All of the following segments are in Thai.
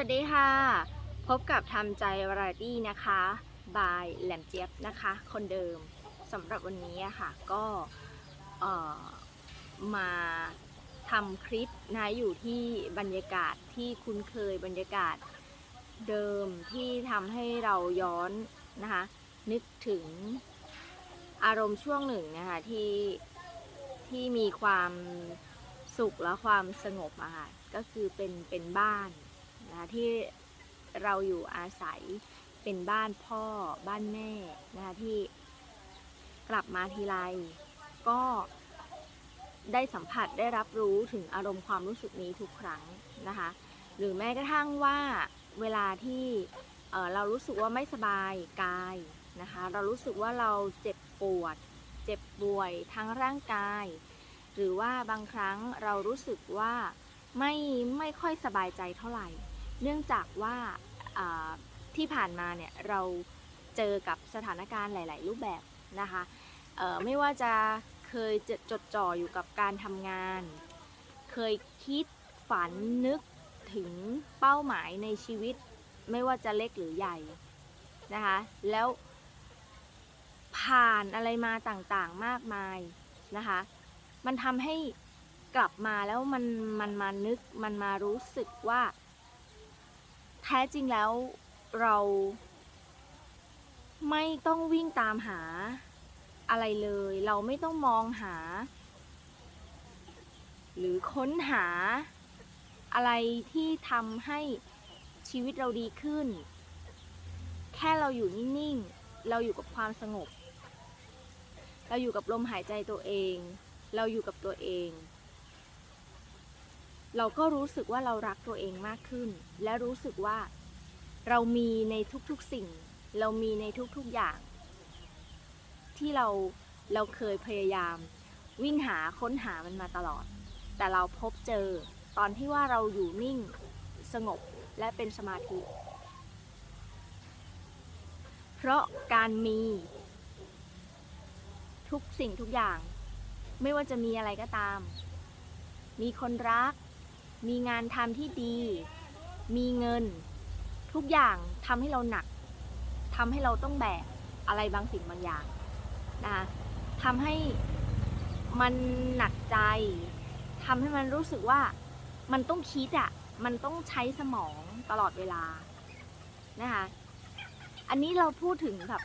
วัสดีค่ะ พบกับทำใจวาไรตี้นะคะ บายแหลมเจี๊ยบนะคะ คนเดิมสำหรับวันนี้ค่ะ ก็มาทำคลิปนะอยู่ที่บรรยากาศที่คุ้นเคยบรรยากาศเดิมที่ทำให้เราย้อนนะคะ นึกถึงอารมณ์ช่วงหนึ่งนะคะที่ที่มีความสุขและความสงบอะค่ะก็คือเป็นเป็นบ้าน นะคะที่เราอยู่อาศัยเป็นบ้านพ่อบ้านแม่นะคะที่กลับมาทีไรก็ได้สัมผัสได้รับรู้ถึงอารมณ์ความรู้สึกนี้ทุกครั้งนะคะหรือแม้กระทั่งว่าเวลาที่เเรารู้สึกว่าไม่สบายกายนะคะเรารู้สึกว่าเราเจ็บปวด เจ็บป่วยทั้งร่างกาย หรือว่าบางครั้งเรารู้สึกว่าไม่ไม่ค่อยสบายใจเท่าไหร่ เนื่องจากว่าที่ผ่านมาเนี่ยเราเจอกับสถานการณ์หลาย ๆ รูปแบบนะคะไม่ว่าจะเคยจจดจ่ออยู่กับการทำงาน เคยคิดฝันนึกถึงเป้าหมายในชีวิต ไม่ว่าจะเล็กหรือใหญ่นะคะแล้วผ่านอะไรมาต่างๆมากมายนะคะมันทำให้กลับมาแล้วมันมันมานึกมันมารู้สึกว่า แท้จริงแล้วเราไม่ต้องวิ่งตามหาอะไรเลย เราไม่ต้องมองหา หรือค้นหาอะไรที่ทำให้ชีวิตเราดีขึ้น แค่เราอยู่นิ่งๆ เราอยู่กับความสงบ เราอยู่กับลมหายใจตัวเอง เราอยู่กับตัวเอง เราก็รู้สึกว่าเรารักตัวเองมากขึ้น และรู้สึกว่าเรามีในทุกๆสิ่ง เรามีในทุกๆอย่าง ที่เราเราเคยพยายาม วิ่งหาค้นหามันมาตลอด แต่เราพบเจอตอนที่ว่าเราอยู่นิ่งสงบและเป็นสมาธิ เพราะการมี ทุกสิ่งทุกอย่าง ไม่ว่าจะมีอะไรก็ตาม มีคนรัก มีงานทำที่ดี มีเงิน ทุกอย่างทำให้เราหนักทำให้เราต้องแบกอะไรบางสิ่งบางอย่างนะคะทำให้มันหนักใจทำให้มันรู้สึกว่ามันต้องคิดอะ่ะ มันต้องใช้สมองตลอดเวลานะคะ อันนี้เราพูดถึงแบบ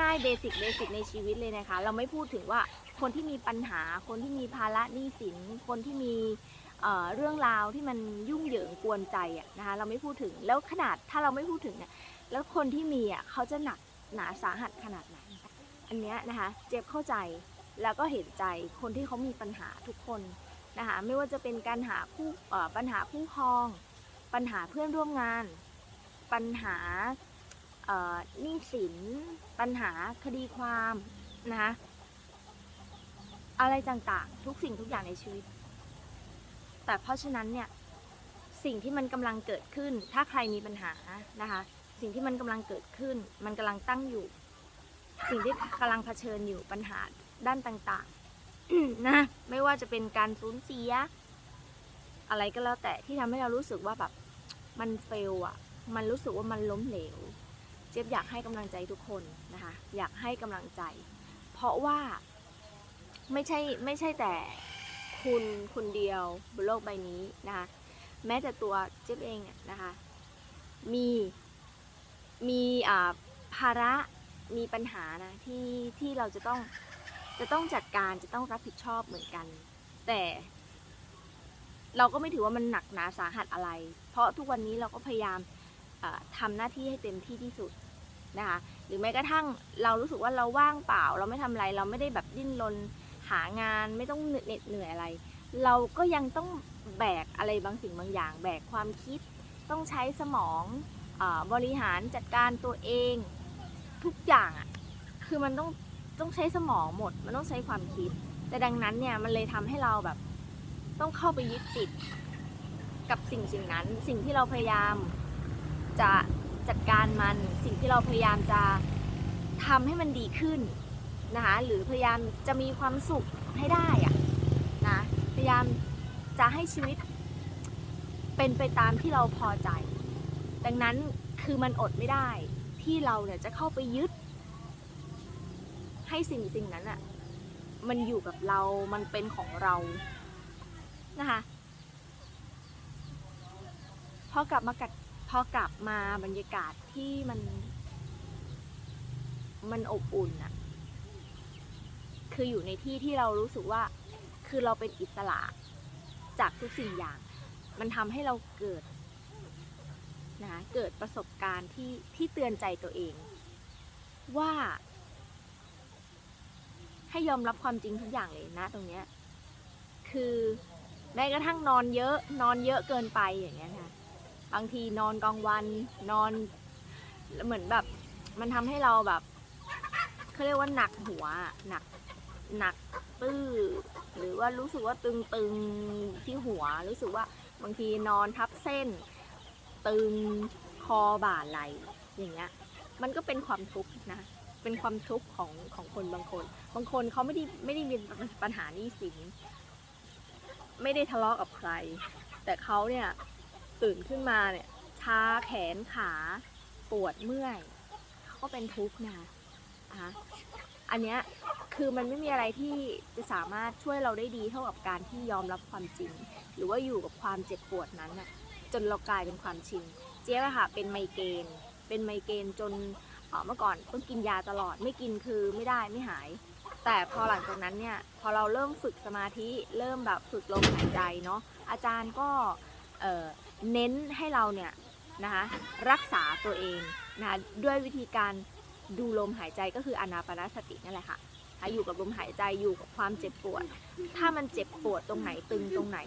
ง่ายๆเบสิกเบสิกในชีวิตเลยนะคะ เราไม่พูดถึงว่าคนที่มีปัญหา คนที่มีภาระหนี้สิน คนที่มี เรื่องราวที่มันยุ่งเหยิงกวนใจอะนะคะเราไม่พูดถึงแล้วขนาดถ้าเราไม่พูดถึงเนี่ยแล้วคนที่มีอะเขาจะหนักหนาสาหัสขนาดไหนอันเนี้ยนะคะเจ็บเข้าใจแล้วก็เห็นใจคนที่เขามีปัญหาทุกคนนะคะไม่ว่าจะเป็นการหาคู่ปัญหาคู่ครอง ปัญหาเพื่อนร่วมงาน ปัญหาเอ่อหนี้สิน ปัญหาคดีความนะคะอะไรต่างๆ ทุกสิ่งทุกอย่างในชีวิต แต่เพราะฉะนั้นเนี่ยสิ่งที่มันกำลังเกิดขึ้น ถ้าใครมีปัญหานะคะ สิ่งที่มันกำลังเกิดขึ้น มันกำลังตั้งอยู่ สิ่งที่กำลังเผชิญอยู่ปัญหาด้านต่างๆนะไม่ว่าจะเป็นการสูญเสีย อะไรก็แล้วแต่ที่ทำให้เรารู้สึกว่าแบบมันเฟลอะมันรู้สึกว่ามันล้มเหลว เจี๊ยบอยากให้กำลังใจทุกคนนะคะ อยากให้กำลังใจ เพราะว่าไม่ใช่ไม่ใช่แต่ คุณคนเดียวบนโลกใบนี้นะคะแม้แต่ตัวเจ๊บเองนะคะมีมีอ่าภาระมีปัญหานะที่ที่เราจะต้องจะต้องจัดการจะต้องรับผิดชอบเหมือนกัน แต่ เราก็ไม่ถือว่ามันหนักหนาสาหัสอะไร เพราะทุกวันนี้เราก็พยายามเอ่อทำหน้าที่ให้เต็มที่ที่สุดนะคะหรือแม้กระทั่งเรารู้สึกว่าเราว่างเปล่า เราไม่ทำอะไรเราไม่ได้แบบดิ้นรน หางานไม่ต้องเหน็ดเหนื่อยอะไร เราก็ยังต้องแบกอะไรบางสิ่งบางอย่าง แบกความคิด ต้องใช้สมองอบริหารจัดการตัวเองทุกอย่างอะ่ะคือมันต้องต้องใช้สมองหมด มันต้องใช้ความคิด แต่ดังนั้นเนี่ยมันเลยทำให้เราแบบต้องเข้าไปยึดติดกับสิ่งสิ่งนั้น สิ่งที่เราพยายามจะจัดการมัน สิ่งที่เราพยายามจะทำให้มันดีขึ้น นะคะ หรือพยายามจะมีความสุขให้ได้อะนะพยายามจะให้ชีวิตเป็นไปตามที่เราพอใจ ดังนั้นคือมันอดไม่ได้ที่เราเนี่ยจะเข้าไปยึด ให้สิ่งสิ่งนั้นอะมันอยู่กับเรา มันเป็นของเรานะคะพอกลับมากัดพอกลับมาบรรยากาศที่มัน มันอบอุ่นอะ คืออยู่ในที่ที่เรารู้สึกว่าคือเราเป็นอิสระจากทุกสิ่งอย่าง มันทำให้เราเกิดนะเกิดประสบการณ์ที่ที่เตือนใจตัวเอง ว่า ให้ยอมรับความจริงทุกอย่างเลยนะตรงเนี้ยคือแม้กระทั่งนอนเยอะ นอนเยอะเกินไปอย่างเงี้ยค่ะบางทีนอนกลางวันนอนเหมือนแบบ มันทำให้เราแบบเขาเรียกว่าหนักหัวหนัก หนักตื้อ หรือว่ารู้สึกว่าตึงๆที่หัว รู้สึกว่าบางทีนอนทับเส้น ตึงคอบ่าไหลอย่างเงี้ยมันก็เป็นความทุกข์นะเป็นความทุกข์ของของคนบางคน บางคนเขาไม่ได้ไม่ได้มีปัญหานี้สินไม่ได้ทะเลาะกับใคร แต่เขาเนี่ยตื่นขึ้นมาเนี่ยชาแขนขาปวดเมื่อยเขาก็เป็นทุกข์นะนะคะ อันเนี้ยคือมันไม่มีอะไรที่จะสามารถช่วยเราได้ดีเท่ากับการที่ยอมรับความจริง หรือว่าอยู่กับความเจ็บปวดนั้นน่ะจนเรากลายเป็นความชินเจ๊อะค่ะเป็นไมเกรนเป็นไมเกรนจนเมื่อก่อนต้องกินยาตลอดไม่กินคือไม่ได้ไม่หาย แต่พอหลังจากนั้นเนี่ยพอเราเริ่มฝึกสมาธิเริ่มแบบฝึกลมหายใจเนาะอาจารย์ก็เน้นให้เราเนี่ยนะคะรักษาตัวเองนะะด้วยวิธีการ ดูลมหายใจก็คืออนาปานสตินั่นแหละค่ะอยู่กับลมหายใจอยู่กับความเจ็บปวด ถ้ามันเจ็บปวดตรงไหนตึงตรงไหน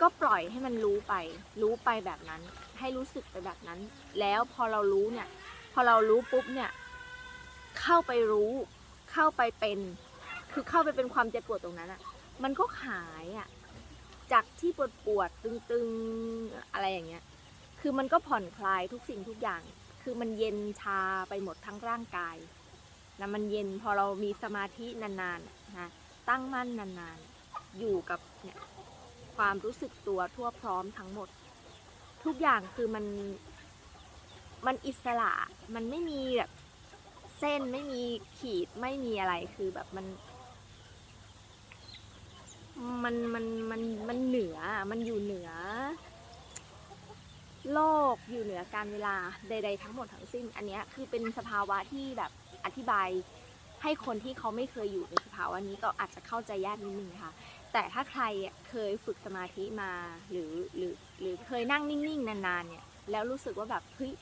ก็ปล่อยให้มันรู้ไป รู้ไปแบบนั้น ให้รู้สึกไปแบบนั้น แล้วพอเรารู้เนี่ย พอเรารู้ปุ๊บเนี่ย เข้าไปรู้ เข้าไปเป็น คือเข้าไปเป็นความเจ็บปวดตรงนั้นอะมันก็หายอะจากที่ปวดปวดตึงๆอะไรอย่างเงี้ย คือมันก็ผ่อนคลายทุกสิ่งทุกอย่าง คือมันเย็นชาไปหมดทั้งร่างกายนะมันเย็นพอเรามีสมาธินานๆนะตั้งมั่นนานๆ อยู่กับเนี่ยความรู้สึกตัวทั่วพร้อมทั้งหมด ทุกอย่างคือมันมันอิสระมันไม่มีแบบเส้นไม่มีขีดไม่มีอะไรคือแบบมัน มันมันมันมันเหนือมันอยู่เหนือ โลกอยู่เหนือการเวลาใด ๆ ทั้งหมดทั้งสิ้น อันนี้คือเป็นสภาวะที่แบบอธิบายให้คนที่เขาไม่เคยอยู่ในสภาวะนี้ก็อาจจะเข้าใจยากนิดนึงค่ะ แต่ถ้าใครเคยฝึกสมาธิมาหรือหรือหรือเคยนั่งนิ่งๆนานๆเนี่ยแล้วรู้สึกว่าแบบเฮ้ย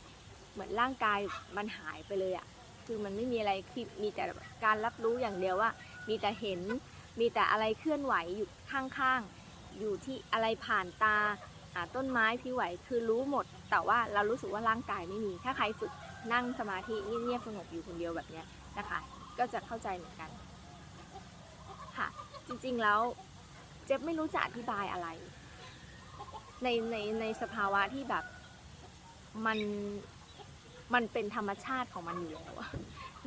เหมือนร่างกายมันหายไปเลยอะคือมันไม่มีอะไรคือมีแต่การรับรู้อย่างเดียวว่า มีแต่เห็นมีแต่อะไรเคลื่อนไหวอยู่ข้างๆ อยู่ที่อะไรผ่านตา ต้นไม้พี่ไหวคือรู้หมด แต่ว่าเรารู้สึกว่าร่างกายไม่มี ถ้าใครฝึกนั่งสมาธิเงียบๆสงบอยู่คนเดียวแบบนี้นะคะ ก็จะเข้าใจเหมือนกันค่ะ จริงๆแล้วเจ๊บไม่รู้จะอธิบายอะไร ในในในสภาวะที่แบบมันมันเป็นธรรมชาติของมันอยู่แล้ว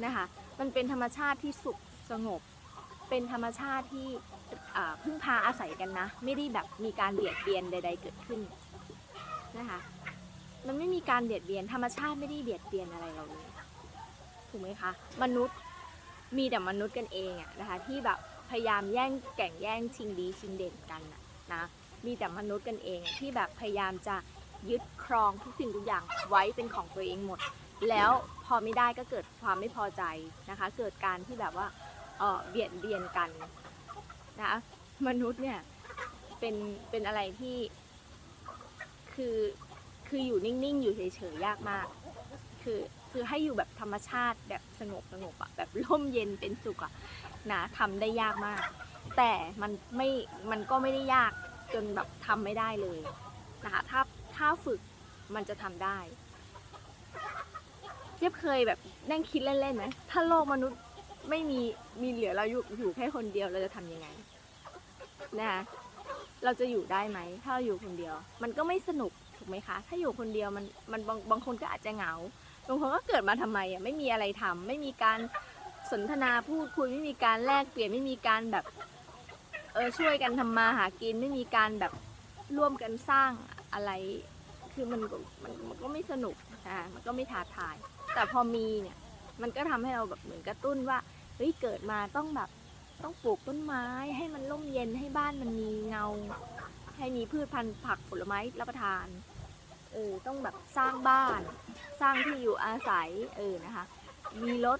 นะคะ มันเป็นธรรมชาติที่สุขสงบ เป็นธรรมชาติที่ พึ่งพาอาศัยกันนะ ไม่ได้แบบมีการเบียดเบียนใด ๆ เกิดขึ้นนะคะ มันไม่มีการเบียดเบียนธรรมชาติไม่ได้เบียดเบียนอะไรเราเลยถูกไหมคะ มนุษย์มีแต่มนุษย์กันเองอะนะคะ ที่แบบพยายามแย่งแก่งแย่งชิงดีชิงเด่นกันะนะมีแต่มนุษย์กันเองที่แบบพยายามจะยึดครองทุกสิ่งทุกอย่างไว้เป็นของตัวเองหมด แล้วพอไม่ได้ก็เกิดความไม่พอใจนะคะ เกิดการที่แบบว่าเออเบียดเบียนกัน นะคะมนุษย์เนี่ยเป็นเป็นอะไรที่คือคืออยู่นิ่งๆ อยู่เฉยๆยากมาก คือคือให้อยู่แบบธรรมชาติแบบสงบสงบอะแบบร่มเย็นเป็นสุขอะนะทำได้ยากมาก แต่มันไม่มันก็ไม่ได้ยากจนแบบทำไม่ได้เลยนะคะถ้าถ้าฝึกมันจะทำได้เทียบเคยแบบนั่งคิดเล่นๆไหมถ้าโลกมนุษย์ ไม่มีมีเหลือเราอยู่อยู่แค่คนเดียวเราจะทำยังไงนะคะเราจะอยู่ได้ไหมถ้าเราอยู่คนเดียว มันก็ไม่สนุกถูกไหมคะ ถ้าอยู่คนเดียวมันมันบางบางคนก็อาจจะเหงาบางคนก็เกิดมาทำไมอะไม่มีอะไรทำไม่มีการสนทนาพูดคุยไม่มีการแลกเปลี่ยนไม่มีการแบบเออช่วยกันทำมาหากินไม่มีการแบบร่วมกันสร้างอะไร คือมันมันมันก็ไม่สนุกอ่ามันก็ไม่ท้าทาย แต่พอมีเนี่ย มันก็ทำให้เราแบบเหมือนกระตุ้นว่าเฮ้ยเกิดมาต้องแบบต้องปลูกต้นไม้ให้มันร่มเย็นให้บ้านมันมีเงา ให้มีพืชพันธุ์ผักผลไม้รับประทานเออต้องแบบสร้างบ้าน สร้างที่อยู่อาศัยเออนะคะ มีรถ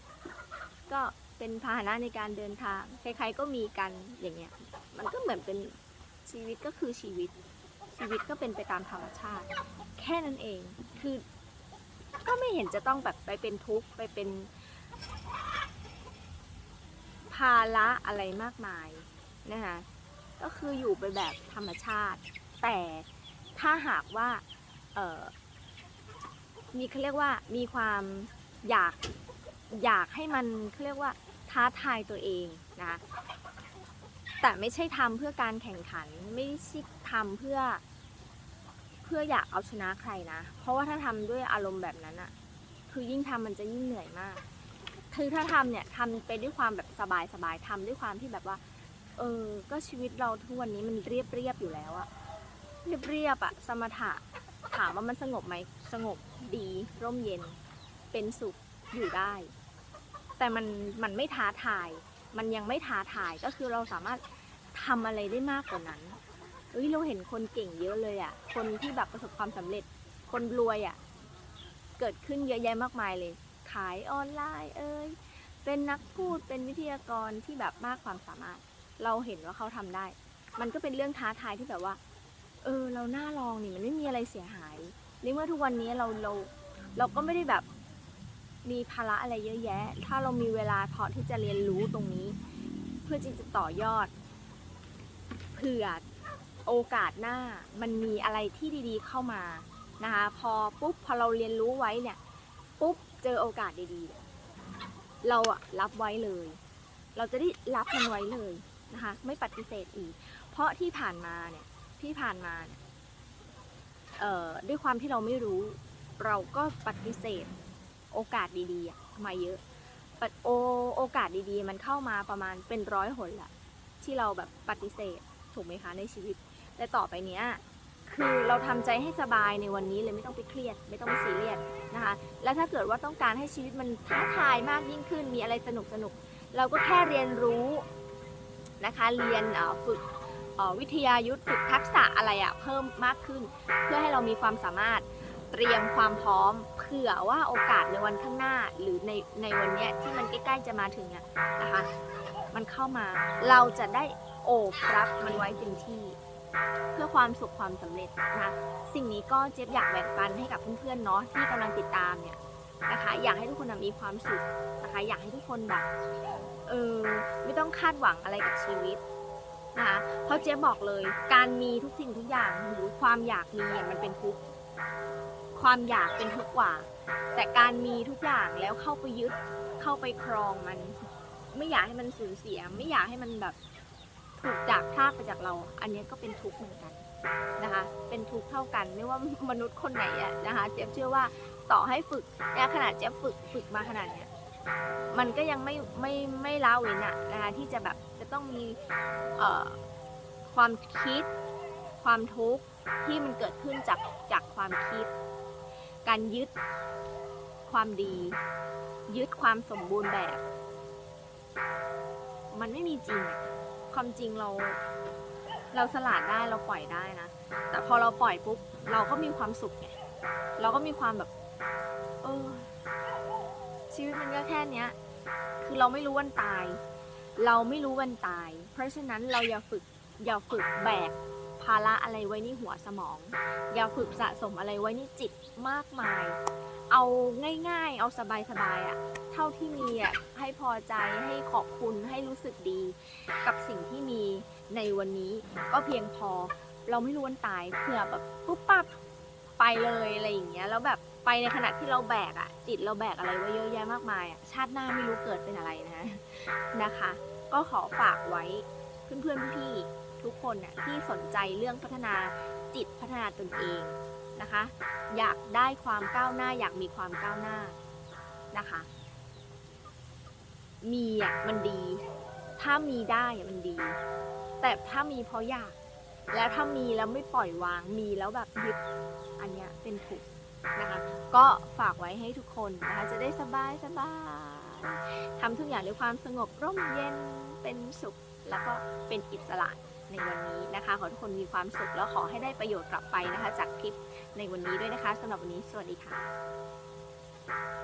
ก็เป็นพาหนะในการเดินทางใครๆก็มีกันอย่างเงี้ยมันก็เหมือนเป็นชีวิตก็คือชีวิต ชีวิตก็เป็นไปตามธรรมชาติ แค่นั้นเองคือ ไม่เห็นจะต้องแบบไปเป็นทุกข์ไปเป็น ภาระอะไรมากมายนะคะก็คืออยู่ไปแบบธรรมชาติ แต่ถ้าหากว่าเออมีเขาเรียกว่ามีความอยากอยากให้มันเขาเรียกว่าท้าทายตัวเองนะแต่ไม่ใช่ทำเพื่อการแข่งขัน ไม่ใช่ทำเพื่อ พื่ออยากเอาชนะใครนะ เพราะว่าถ้าทำด้วยอารมณ์แบบนั้นอะคือยิ่งทำมันจะยิ่งเหนื่อยมาก คือถ้าทำเนี่ยทำไปด้วยความแบบสบายๆทำด้วยความที่แบบว่า เออ ก็ชีวิตเราทุกวันนี้มันเรียบเรียบๆอยู่แล้วอะเรียบเรียบๆอะสมถะถามว่ามันสงบไหมสงบดีร่มเย็น เป็นสุขอยู่ได้ แต่มันมันไม่ท้าทาย มันยังไม่ท้าทายก็คือเราสามารถทำอะไรได้มากกว่านั้น เอ้ยเราเห็นคนเก่งเยอะเลยอะคนที่แบบประสบความสำเร็จ คนรวยอะเกิดขึ้นเยอะแยะมากมายเลย ขายออนไลน์เอ้ย เป็นนักพูด เป็นวิทยากรที่แบบมากความสามารถ เราเห็นว่าเขาทำได้ มันก็เป็นเรื่องท้าทายที่แบบว่า เออ เราน่าลองนี่มันไม่มีอะไรเสียหาย ในเมื่อทุกวันนี้เราเราเราก็ไม่ได้แบบมีภาระอะไรเยอะแยะ ถ้าเรามีเวลาพอที่จะเรียนรู้ตรงนี้ เพื่อที่จะต่อยอด เผื่อ โอกาสหน้ามันมีอะไรที่ดีๆเข้ามานะคะพอปุ๊บพอเราเรียนรู้ไว้เนี่ยปุ๊บเจอโอกาสดีๆ เราอะรับไว้เลย เราจะได้รับมันไว้เลยนะคะไม่ปฏิเสธอีก เพราะที่ผ่านมาเนี่ยที่ผ่านมาเนี่ยเอ่อด้วยความที่เราไม่รู้ เราก็ปฏิเสธโอกาสดีๆมาเยอะปะโอโอกาสดีๆ มันเข้ามาประมาณเป็นร้อยหนละที่เราแบบปฏิเสธ ถูกไหมคะในชีวิตแต่ต่อไปเนี้ยคือเราทำใจให้สบายในวันนี้เลยไม่ต้องไปเครียด ไม่ต้องไปซีเรียสนะคะ แล้วถ้าเกิดว่าต้องการให้ชีวิตมันท้าทายมากยิ่งขึ้น มีอะไรสนุกสนุกๆเราก็แค่เรียนรู้นะคะ เรียนเอ่อฝึกเอ่อวิทยายุทธฝึกทักษะอะไรอะเพิ่มมากขึ้น เพื่อให้เรามีความสามารถเตรียมความพร้อมเผื่อว่าโอกาสในวันข้างหน้า หรือในในวันเนี้ยที่มันใกล้ๆจะมาถึงอะนะคะ มันเข้ามาเราจะได้ โอบรับมันไว้เต็มที่ เพื่อความสุขความสำเร็จนะคะสิ่งนี้ก็เจ๊บอยากแบ่งปันให้กับเพื่อนๆเนาะที่กำลังติดตามเนี่ยนะคะอยากให้ทุกคนมีความสุขนะคะอยากให้ทุกคนแบบเออไม่ต้องคาดหวังอะไรกับชีวิตนะคะเพราะเจ๊บอกเลยการมีทุกสิ่งทุกอย่างหรือความอยากมีอะมันเป็นทุกข์ความอยากเป็นทุกข์กว่า แต่การมีทุกอย่างแล้วเข้าไปยึดเข้าไปครองมัน ไม่อยากให้มันสูญเสีย ไม่อยากให้มันแบบ ถูกจากพรากไปจากเรา อันนี้ก็เป็นทุกข์เหมือนกันนะคะ เป็นทุกข์เท่ากันไม่ว่ามนุษย์คนไหนอะนะคะเจ๊เชื่อว่าต่อให้ฝึกเนี่ขนาดเจ๊ฝึกฝึกมาขนาดเนี้ยมันก็ยังไม่ไม่ไม่ละเว้นอะนะคะที่จะแบบจะต้องมีเอ่อความคิด ความทุกข์ที่มันเกิดขึ้นจากจากความคิด การยึดความดี ยึดความสมบูรณ์แบบ มันไม่มีจริงอะ ความจริงเรา เราสลัดได้เราปล่อยได้นะ แต่พอเราปล่อยปุ๊บ เราก็มีความสุขไงเราก็มีความแบบเออชีวิตมันก็แค่เนี้ย คือเราไม่รู้วันตาย เราไม่รู้วันตาย เพราะฉะนั้นเราอย่าฝึกอย่าฝึกแบการะอะไรไว้ในหัวสมอง อย่าฝึกสะสมอะไรไว้ในจิตมากมาย เอาง่ายๆ เอาสบายๆอะเท่าที่มีอะให้พอใจให้ขอบคุณให้รู้สึกดี กับสิ่งที่มีในวันนี้ก็เพียงพอเราไม่รู้วันตายเผื่อแบบปุ๊บปั๊บไปเลยอะไรอย่างเงี้ยแล้วแบบไปในขณะที่เราแบกอะจิตเราแบกอะไรไว้เยอะแยะมากมายอะชาติหน้าไม่รู้เกิดเป็นอะไรนะนะคะ ก็ขอฝากไว้เพื่อนๆพี่ๆ ทุกคนน่ะที่สนใจเรื่องพัฒนาจิตพัฒนาตนเองนะคะ อยากได้ความก้าวหน้า อยากมีความก้าวหน้านะคะ มีอะมันดี ถ้ามีได้อะมันดี แต่ถ้ามีเพราะอยาก แล้วถ้ามีแล้วไม่ปล่อยวางมีแล้วแบบยึดอันเนี้ยเป็นทุกนะคะก็ฝากไว้ให้ทุกคนนะคะจะได้สบายสบายทำทุกอย่างด้วยความสงบร่มเย็นเป็นสุข แล้วก็เป็นอิสระ ในวันนี้นะคะ ขอทุกคนมีความสุขแล้วขอให้ได้ประโยชน์กลับไปนะคะ จากคลิปในวันนี้ด้วยนะคะสำหรับวันนี้สวัสดีค่ะ